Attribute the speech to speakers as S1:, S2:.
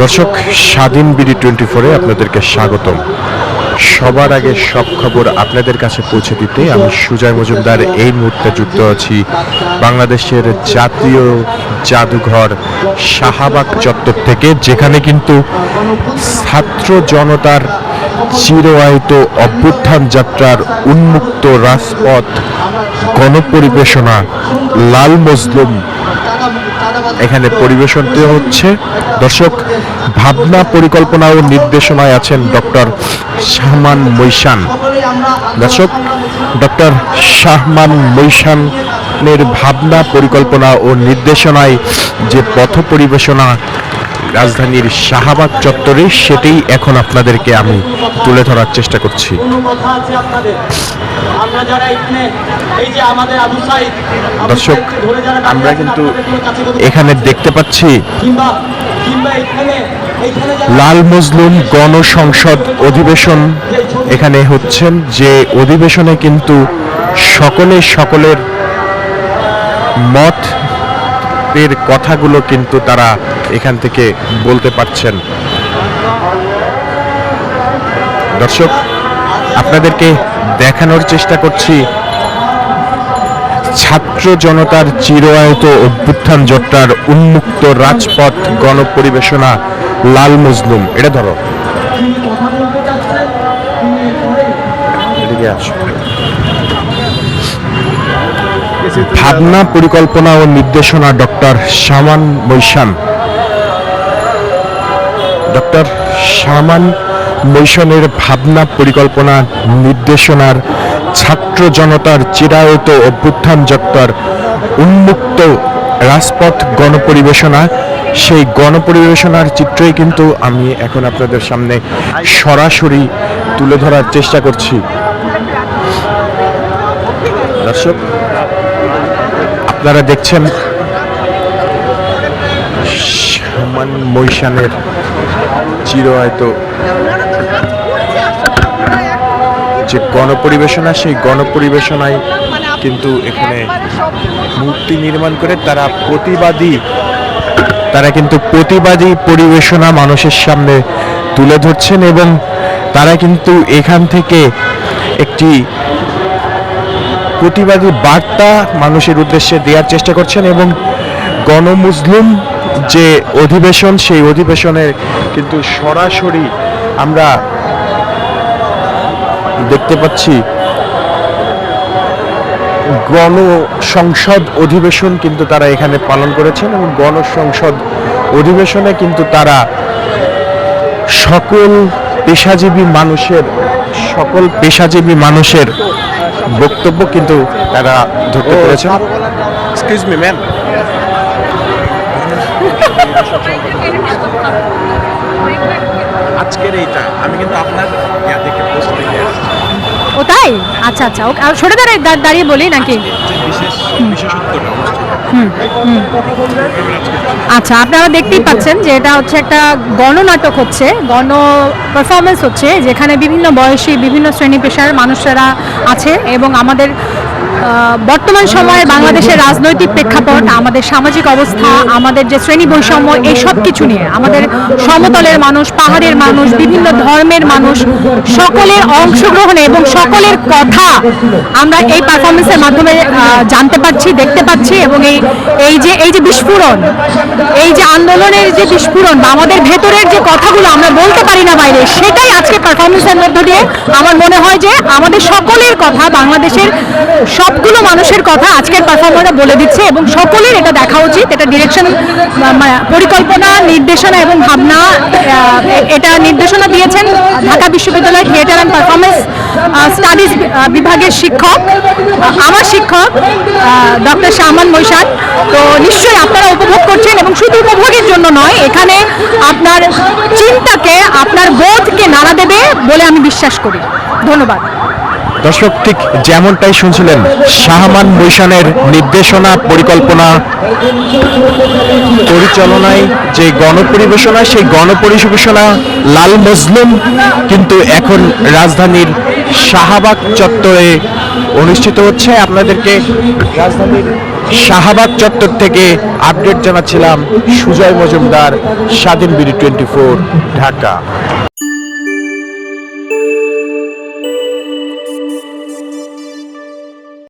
S1: দর্শক, স্বাধীন BD twenty ফোরে আপনাদেরকে স্বাগতম। সবার আগে সব খবর আপনাদের কাছে পৌঁছে দিতে আমি সুজয় মজুমদার এই মুহূর্তে যুক্ত আছি। বাংলাদেশের জাতীয় জাদুঘর শাহাবাগ চত্বর থেকে, যেখানে কিন্তু ছাত্র জনতার চিরায়িত অভ্যুত্থান যাত্রার উন্মুক্ত রাজপথ গণপরিবেশনা লাল মজলুম এখানে পরিবেশনটি হচ্ছে। দর্শক, ভাবনা পরিকল্পনা ও নির্দেশনায় আছেন ডক্টর শাহমান মৈশান। দর্শক, ডক্টর শাহমান মৈশানের ভাবনা পরিকল্পনা ও নির্দেশনায় যে পথ পরিবেশনা রাজধানীর শাহবাগ চত্বরে সেটাই এখন আপনাদেরকে আমি তুলে ধরার চেষ্টা করছি। দর্শক, আমরা কিন্তু এখানে দেখতে পাচ্ছি লাল মজলুম গণসংসদ অধিবেশন। এখানে হচ্ছেন যে অধিবেশনে কিন্তু সকলে সকলের মত এর কথাগুলো কিন্তু তারা এখান থেকে বলতে পারছেন। দর্শক, আপনাদেরকে দেখানোর চেষ্টা করছি। ছাত্র জনতার চিরায়ত অভ্যুত্থান যাত্রার উন্মুক্ত রাজপথ গণপরিবেশনা লাল মজলুম। এটা ধরো। আসো। ভাবনা, পরিকল্পনা ও নির্দেশনা ডক্টর সামান মৈশান। ডক্টর শামান মৈশনের ভাবনা, পরিকল্পনা, নির্দেশনার ছাত্র জনতার চিরায়ত অভ্যুত্থান যাত্রার উন্মুক্ত রাজপথ গণপরিবেশনা, সেই গণপরিবেশনার চিত্রই কিন্তু আমি এখন আপনাদের সামনে সরাসরি তুলে ধরার চেষ্টা করছি। দর্শক আপনারা দেখছেন শামান মৈশানের চিরায়ত যে গণপরিবেশনা, সেই গণপরিবেশনায় কিন্তু এখানে মূর্তি নির্মাণ করে তারা প্রতিবাদী, তারা কিন্তু প্রতিবাদী পরিবেশনা মানুষের সামনে তুলে ধরছেন এবং তারা কিন্তু এখান থেকে একটি প্রতিবাদী বার্তা মানুষের উদ্দেশ্যে দেওয়ার চেষ্টা করছেন এবং গণমুসলিম যে অধিবেশন, সেই অধিবেশনে কিন্তু সরাসরি আমরা দেখতে পাচ্ছি গণ সংসদ অধিবেশন কিন্তু তারা এখানে পালন করেছেন এবং গণসংসদ অধিবেশনে কিন্তু তারা সকল পেশাজীবী মানুষের, সকল পেশাজীবী মানুষের বক্তব্য কিন্তু তারা ধরতে পেরেছে এক্সকিউজ মি ম্যাম আজকের এইটা আমি কিন্তু আপনার ইয়া থেকে পোস্ট
S2: ও তাই? আচ্ছা আচ্ছা ওকে আর সরে দাঁড়িয়ে দাঁড়িয়ে বলি নাকি?
S1: বিশেষ বিশেষত্বটা
S2: আচ্ছা আপনারা দেখতেই পাচ্ছেন যে এটা হচ্ছে একটা গণনাটক হচ্ছে, গণ পারফরমেন্স হচ্ছে, যেখানে বিভিন্ন বয়সী বিভিন্ন শ্রেণি পেশার মানুষেরা আছে এবং আমাদের বর্তমান সময়ে বাংলাদেশের রাজনৈতিক প্রেক্ষাপট, আমাদের সামাজিক অবস্থা, আমাদের যে শ্রেণি বৈষম্য, এই সব কিছু নিয়ে, আমাদের সমতলের মানুষ, পাহাড়ের মানুষ, বিভিন্ন ধর্মের মানুষ, সকলের অংশগ্রহণে এবং সকলের কথা আমরা এই পারফরমেন্সের মাধ্যমে জানতে পারছি, দেখতে পাচ্ছি এবং এই এই যে এই যে বিস্ফোরণ, এই যে আন্দোলনের যে বিস্ফোরণ বা আমাদের ভেতরের যে কথাগুলো আমরা বলতে পারি না বাইরে, সেটাই পারফরমেন্সের মধ্য দিয়ে আমার মনে হয় যে আমাদের সকলের কথা, বাংলাদেশের সবগুলো মানুষের কথা আজকের পারফর্মাররা বলে দিচ্ছে এবং সকলের এটা দেখা উচিত। এটা ডিরেকশন পরিকল্পনা, নির্দেশনা এবং ভাবনা এটা নির্দেশনা দিয়েছেন ঢাকা বিশ্ববিদ্যালয় থিয়েটার অ্যান্ড পারফরমেন্স স্টাডিজ বিভাগের শিক্ষক আমার শিক্ষক ডক্টর শাহমান মৈশান তো নিশ্চয়ই আপনারা উপভোগ করছেন এবং শুধু উপভোগের জন্য নয়, এখানে আপনার চিন্তাকে, আপনার বোধকে নাড়া দেবে বলে আমি বিশ্বাস করি। ধন্যবাদ।
S1: দর্শক, ঠিক যেমনটাই শুনছিলেন, শাহমান বৈশানের নির্দেশনা, পরিকল্পনা, পরিচালনায় যে গণপরিবেশনা সেই গণপরিবেশনা লাল মজলুম, কিন্তু এখন রাজধানীর শাহবাগ চত্বরে অনুষ্ঠিত হচ্ছে। আপনাদেরকে রাজধানীর শাহবাগ চত্বর থেকে আপডেট জানাচ্ছিলাম সুজয় মজুমদার স্বাধীন বিডি টোয়েন্টি ঢাকা।